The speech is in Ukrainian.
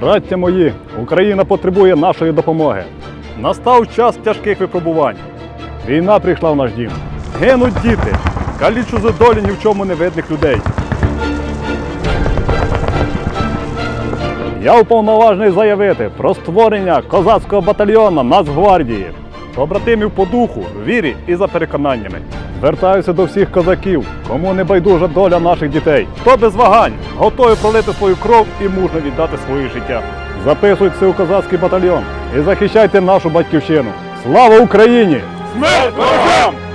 Браття мої, Україна потребує нашої допомоги. Настав час тяжких випробувань. Війна прийшла в наш дім. Гинуть діти, калічу за долі ні в чому не видних людей. Я уповноважений заявити про створення козацького батальйону Нацгвардії, побратимів по духу, вірі і за переконаннями. Звертаюся до всіх козаків, кому не байдужа доля наших дітей. Хто без вагань готовий пролити свою кров і мужно віддати своє життя. Записуйтеся у козацький батальйон і захищайте нашу батьківщину. Слава Україні! Смерть ворогам!